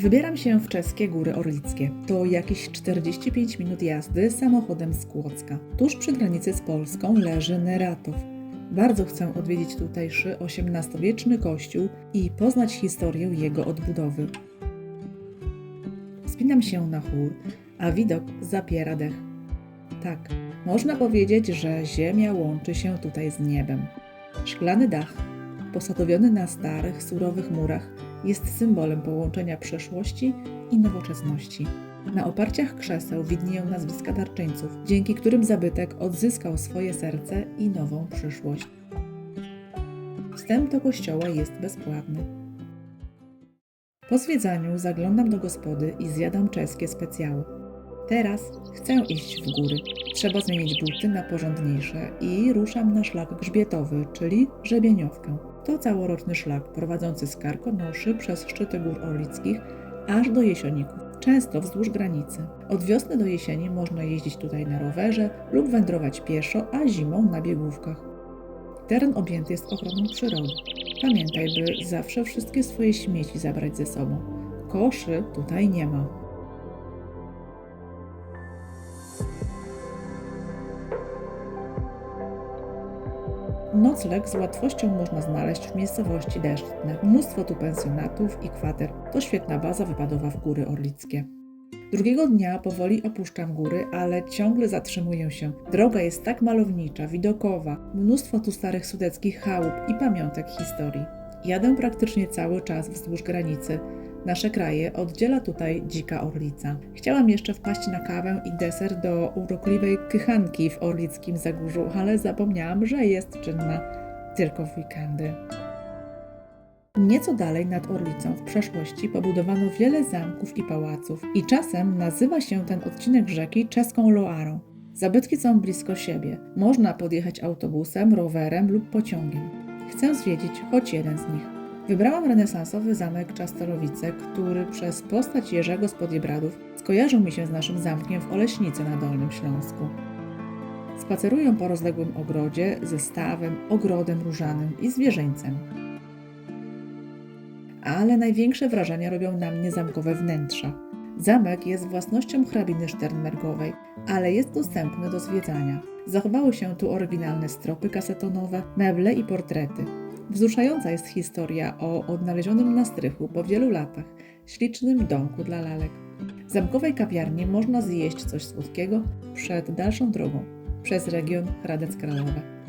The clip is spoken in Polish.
Wybieram się w czeskie Góry Orlickie. To jakieś 45 minut jazdy samochodem z Kłodzka. Tuż przy granicy z Polską leży Neratow. Bardzo chcę odwiedzić tutejszy XVIII-wieczny kościół i poznać historię jego odbudowy. Wspinam się na chór, a widok zapiera dech. Tak, można powiedzieć, że ziemia łączy się tutaj z niebem. Szklany dach, posadowiony na starych, surowych murach, jest symbolem połączenia przeszłości i nowoczesności. Na oparciach krzeseł widnieją nazwiska darczyńców, dzięki którym zabytek odzyskał swoje serce i nową przyszłość. Wstęp do kościoła jest bezpłatny. Po zwiedzaniu zaglądam do gospody i zjadam czeskie specjały. Teraz chcę iść w góry. Trzeba zmienić buty na porządniejsze i ruszam na szlak grzbietowy, czyli żebieniówkę. To całoroczny szlak prowadzący z Karkonoszy przez szczyty gór orlickich aż do Jesioników, często wzdłuż granicy. Od wiosny do jesieni można jeździć tutaj na rowerze lub wędrować pieszo, a zimą na biegówkach. Teren objęty jest ochroną przyrody. Pamiętaj, by zawsze wszystkie swoje śmieci zabrać ze sobą. Koszy tutaj nie ma. Nocleg z łatwością można znaleźć w miejscowości Deszczne. Mnóstwo tu pensjonatów i kwater. To świetna baza wypadowa w Góry Orlickie. Drugiego dnia powoli opuszczam góry, ale ciągle zatrzymuję się. Droga jest tak malownicza, widokowa, mnóstwo tu starych sudeckich chałup i pamiątek historii. Jadę praktycznie cały czas wzdłuż granicy. Nasze kraje oddziela tutaj dzika orlica. Chciałam jeszcze wpaść na kawę i deser do urokliwej kychanki w orlickim Zagórzu, ale zapomniałam, że jest czynna tylko w weekendy. Nieco dalej nad Orlicą w przeszłości pobudowano wiele zamków i pałaców i czasem nazywa się ten odcinek rzeki czeską Loarą. Zabytki są blisko siebie. Można podjechać autobusem, rowerem lub pociągiem. Chcę zwiedzić choć jeden z nich. Wybrałam renesansowy zamek Czastorowice, który przez postać Jerzego z Podiebradów skojarzył mi się z naszym zamkiem w Oleśnicy na Dolnym Śląsku. Spaceruję po rozległym ogrodzie ze stawem, ogrodem różanym i zwierzęcem ale największe wrażenie robią na mnie zamkowe wnętrza. Zamek jest własnością hrabiny Sternbergowej, ale jest dostępny do zwiedzania. Zachowały się tu oryginalne stropy kasetonowe, meble i portrety. Wzruszająca jest historia o odnalezionym na strychu po wielu latach ślicznym domku dla lalek. W zamkowej kawiarni można zjeść coś słodkiego przed dalszą drogą przez region Hradec Kralowe.